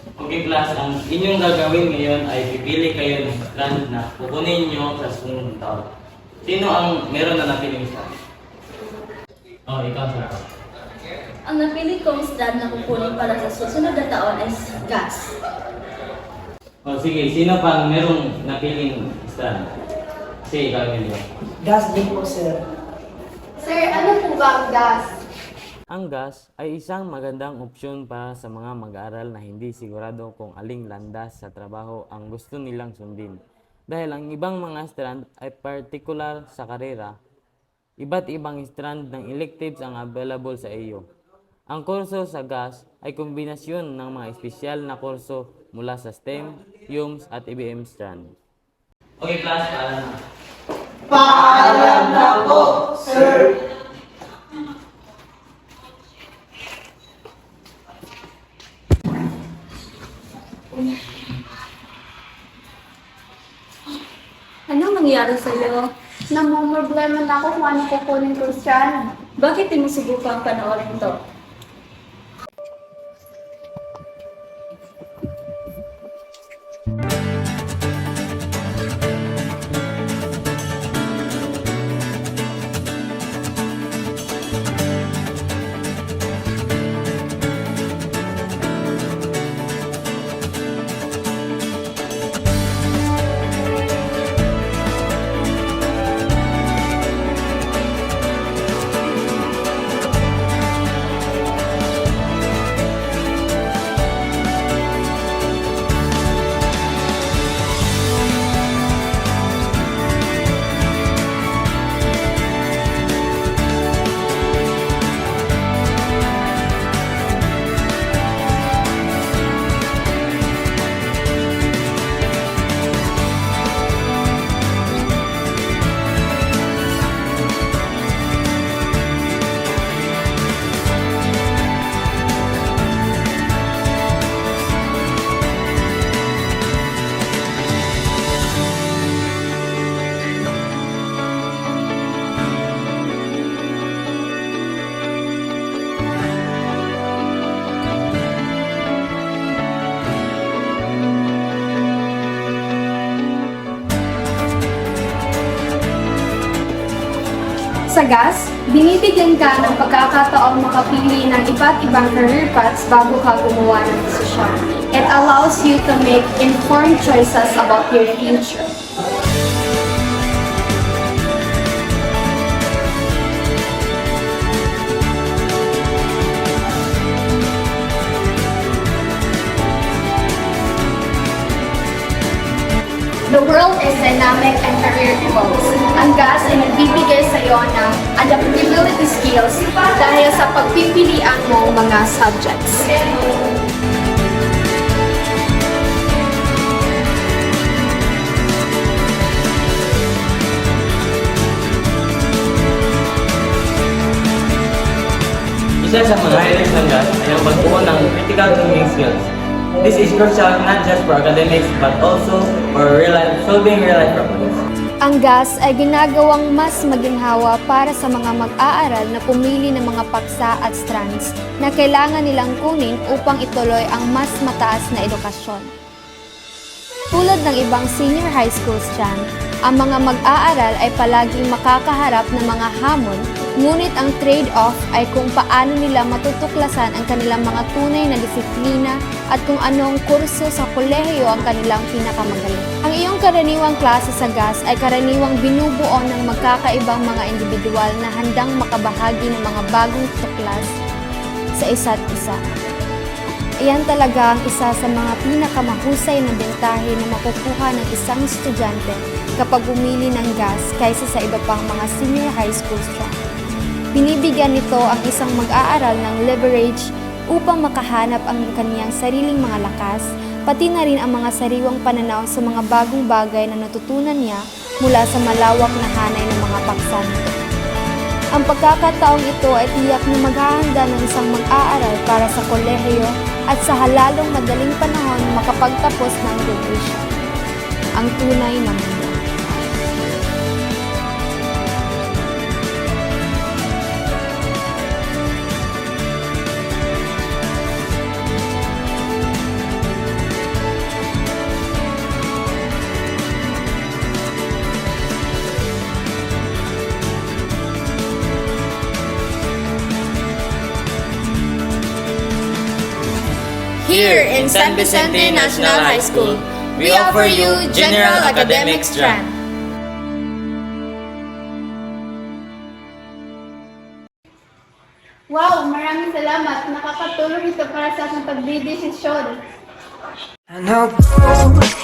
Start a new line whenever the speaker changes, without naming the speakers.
Okay class, ang inyong gagawin ngayon ay pipili kayo ng strand na kukunin nyo sa sumunod taon. Sino ang meron na napiling strand? Oh, ikaw sir.
Ang napili kong strand na kukunin para sa susunod na taon ay gas.
Oh, sige, sino pa ang merong napiling strand? Sige, ikaw Emilio.
Gas din po, sir.
Sir, ano po ba ang gas?
Ang gas ay isang magandang opsyon para sa mga mag-aaral na hindi sigurado kung aling landas sa trabaho ang gusto nilang sundin. Dahil ang ibang mga strand ay particular sa karera, iba't ibang strand ng electives ang available sa iyo. Ang kurso sa gas ay kombinasyon ng mga espesyal na kurso mula sa STEM, UMS at IBM strand. Okay class, paalam na.
Paalam na po, sir.
Nangyari sa iyo?
Namumroblema na ako kung ano kukunin ko strand.
Bakit di mo subukang panoorin to?
Sa gas, binibigyan ka ng pagkakataong makapili ng iba't ibang career paths bago ka gumawa ng desisyon. It allows you to make informed choices about your future. The world is dynamic and career evolves. Ang gas ay nagbibigay skills dahil sa pagpipilian mo mga subjects.
Isa sa mga highlights ng ay ang pagbuo ng critical thinking skills. This is crucial not just for academics but also for real life, solving real life problems.
Ang gas ay ginagawang mas maginhawa para sa mga mag-aaral na pumili ng mga paksa at strands na kailangan nilang kunin upang ituloy ang mas mataas na edukasyon. Tulad ng ibang senior high school strand, ang mga mag-aaral ay palaging makakaharap ng mga hamon, ngunit ang trade-off ay kung paano nila matutuklasan ang kanilang mga tunay na disiplina at kung anong kurso sa kolehiyo ang kanilang pinakamagaling. Ang iyong karaniwang klase sa gas ay karaniwang binubuo ng magkakaibang mga individual na handang makabahagi ng mga bagong tuklas sa isa't isa. Iyan talaga ang isa sa mga pinakamahusay na bentahe na makukuha ng isang estudyante kapag bumili ng gas kaysa sa iba pang mga senior high school strand. Binibigyan nito ang isang mag-aaral ng leverage upang makahanap ang kaniyang sariling mga lakas, pati na rin ang mga sariwang pananaw sa mga bagong bagay na natutunan niya mula sa malawak na hanay ng mga paksa. Ang pagkakataong ito ay tiyak na maghahanda ng isang mag-aaral para sa kolehiyo at sa halalong madaling panahon makapagtapos ng graduation. Ang tunay na mundo.
Here in San Vicente National High School, we offer you General Academic Strand.
Wow, maraming salamat. Nakakatulong ito para sa aking pagdidesisyon.
I know gold is not enough